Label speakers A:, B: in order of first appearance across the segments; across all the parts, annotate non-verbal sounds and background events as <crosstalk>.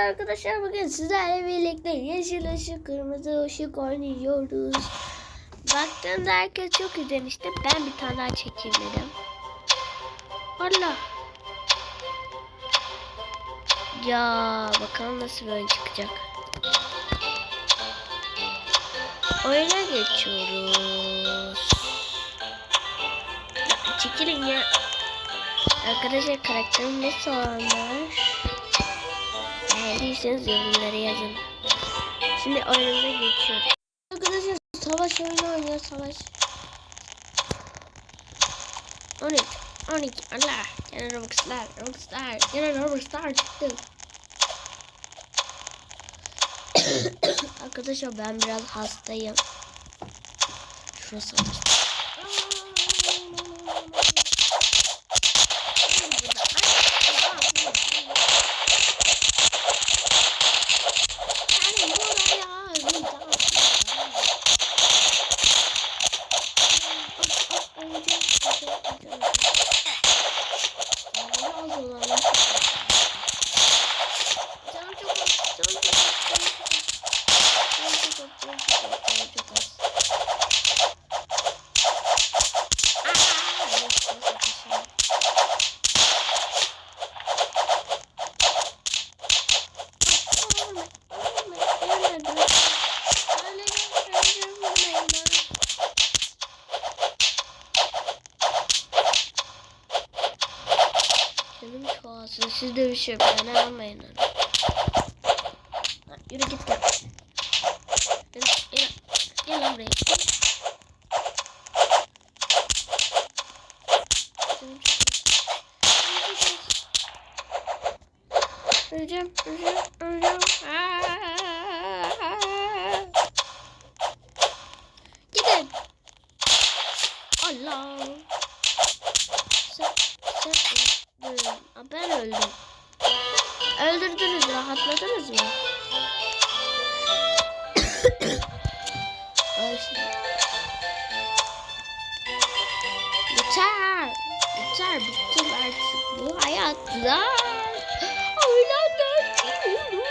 A: arkadaşlar bugün sizlerle birlikte yeşil ışık kırmızı ışık oynuyoruz. Baktığımda herkes çok izlemişti. Ben bir tane daha çekeyim dedim. Allah. Ya bakalım nasıl oyun çıkacak. Oyuna geçiyoruz. Çekilin ya. Arkadaşlar karakterim nasıl olanlar? Beğendiyseniz yorumlara yazın. Şimdi oyunumuza geçiyoruz. Arkadaşlar savaş oyunu oynuyor savaş. 13, 12, Allah. Yine Robux'lar, Robux'lar, yine Robux'lar çıktı. <coughs> Arkadaşlar ben biraz hastayım. Şurası açık. Çoğalsın. Siz de bir şey bana almayın. onu. Ha, Yürü git gel. Gel, gel, gel lan buraya. Gel. Canım çok az. Öleceğim, öleceğim, öleceğim. Aa! Ben öldüm. Öldürdünüz, rahatladınız mı? <coughs> Şimdi. Yeter. Yeter. Bıktım artık bu hayatla. İstiyorum.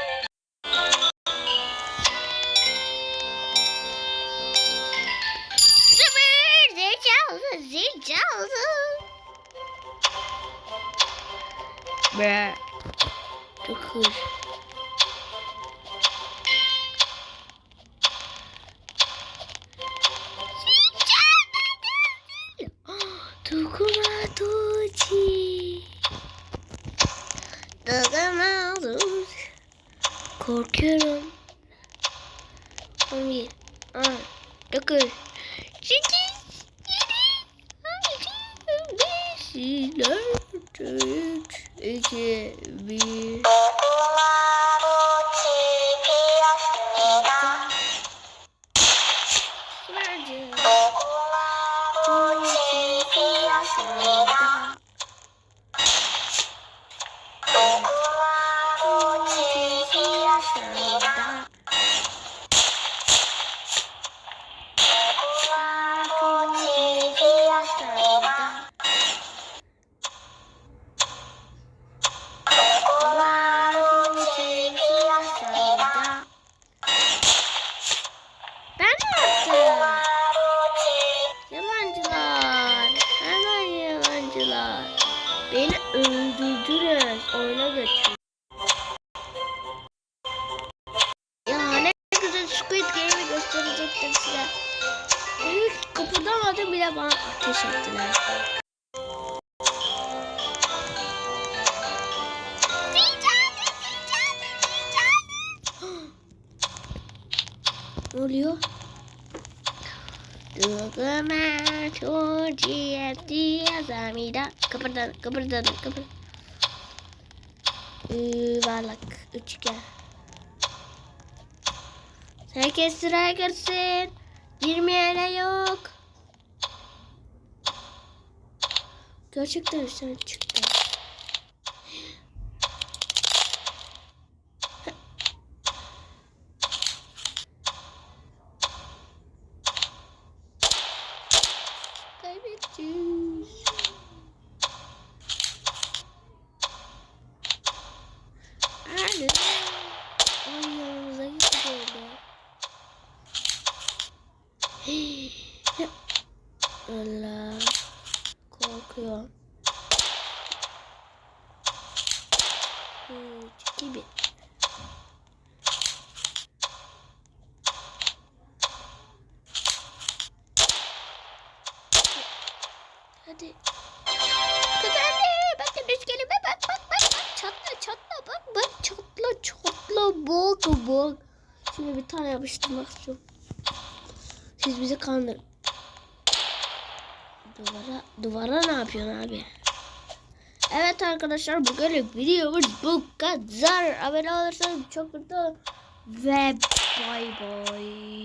A: Sıfır. Zil çaldı. Zil çaldı. แบะก็คือ徳馬とじだがまずこけるおみあだくちちちりあいちべしだる 이렇게 위 öldürdünüz. Oyuna götür. Ya ne güzel Squid Game'i gösterecektim size. Hiç kıpırdamadım bile bana ateş ettiler. <gasps> Ne oluyor? Duguma çocuğa diyazamida. Kıpırdan, kıpırdan, kıpır. Yuvarlak, üçgen. Herkes sıraya girsin. Girmeyene yok. Gerçekten üstüne çıktı. Allah korkuyorum. Üç gibi. Hadi. Kız anne bak da rüzgarıma bak bak bak bak çatla çatla bak bak çatla çatla bak bak. Şimdi bir tane yapıştırmak istiyorum. Siz bizi kandırın. Duvara, duvara ne yapıyorsun abi? Evet arkadaşlar bugün videomuz bu kadar. Abone olursanız çok mutlu olurum. Ve bay bay.